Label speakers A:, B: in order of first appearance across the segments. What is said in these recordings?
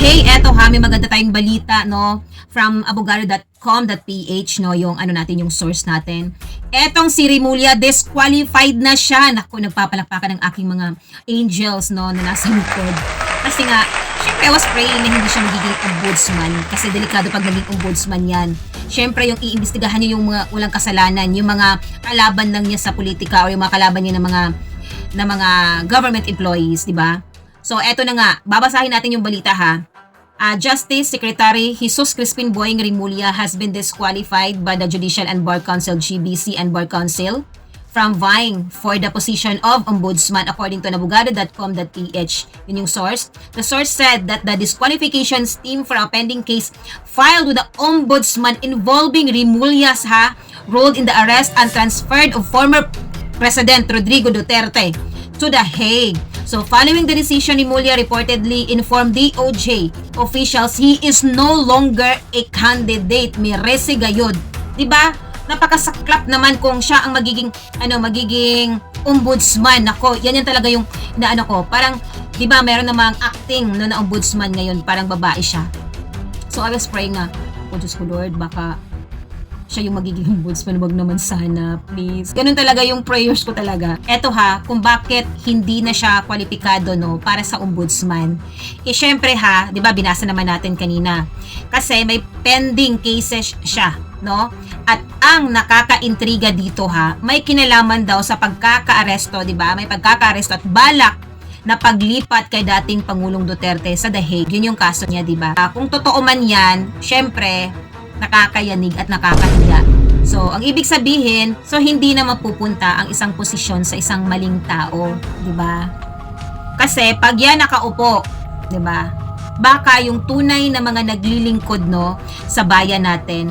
A: Okay, eto ha, may maganda tayong balita, no? From abogado.com.ph, no? Yung ano natin, yung source natin. Etong si Rimulya, disqualified na siya. Naku, nagpapalakpakan ng aking mga angels, no? Na nasa likod. Kasi nga, syempre, I was praying na hindi siya magiging ombudsman. Kasi delikado pag naging ombudsman yan. Syempre, yung iimbestigahan niya yung mga walang kasalanan, yung mga kalaban lang niya sa politika o yung mga kalaban niya ng mga ng mga government employees, di ba? So, eto na nga, babasahin natin yung balita ha. Uh, Justice Secretary Jesus Crispin Boying Rimulya has been disqualified by the Judicial and Bar Council GBC and Bar Council from vying for the position of ombudsman according to nabugado.com.ph. Yun yung source. The source said that the disqualification stem from a pending case filed with the ombudsman involving Rimulya's ha rolled in the arrest and transferred of former President Rodrigo Duterte to The Hague. So following the decision, Rimulya reportedly informed DOJ officials he is no longer a candidate. May resi gayod. 'Di ba? Napakasaklap naman kung siya ang magiging ano magiging ombudsman. Nako, yan yan talaga yung inaano ko. Parang 'di ba meron namang acting no na ombudsman ngayon, parang babae siya. So I was praying nga, oh Diyos ko Lord, baka siya yung magiging ombudsman, wag naman sana, please. Ganun talaga yung prayers ko talaga. Eto ha, kung bakit hindi na siya kwalipikado no para sa ombudsman. Eh syempre ha, 'di ba binasa naman natin kanina. Kasi may pending cases siya, no? At ang nakakaintriga dito ha, may kinalaman daw sa pagkakaaresto, 'di ba? May pagkakaaresto at balak na paglipat kay dating Pangulong Duterte sa The Hague. Yun yung kaso niya, 'di ba? Ah, Kung totoo man 'yan, syempre nakakayanig at nakakahiya. So, ang ibig sabihin, so hindi na mapupunta ang isang posisyon sa isang maling tao, 'di ba? Kasi pag yan nakaupo, 'di ba? Baka yung tunay na mga naglilingkod no sa bayan natin,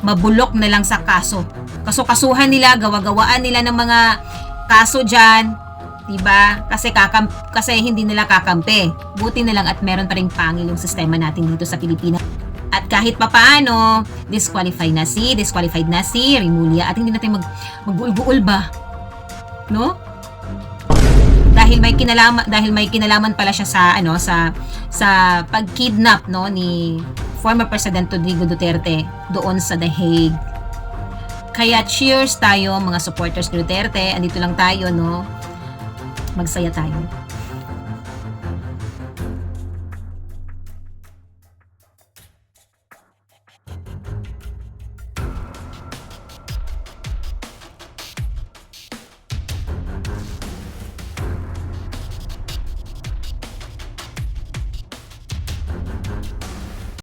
A: mabulok na lang sa kaso. Kaso-kasuhan nila, gawa-gawaan nila ng mga kaso diyan, 'di ba? Kasi kakam kasi hindi nila kakampi. Buti na lang at meron pa ring pangil yung sistema natin dito sa Pilipinas. At kahit papaano, disqualify na si, disqualified na si Rimulya at hindi natin mag magbuul-buul ba? No? Dahil may kinalaman dahil may kinalaman pala siya sa ano sa sa pagkidnap no ni former President Rodrigo Duterte doon sa The Hague. Kaya cheers tayo mga supporters ni Duterte. Andito lang tayo no. Magsaya tayo.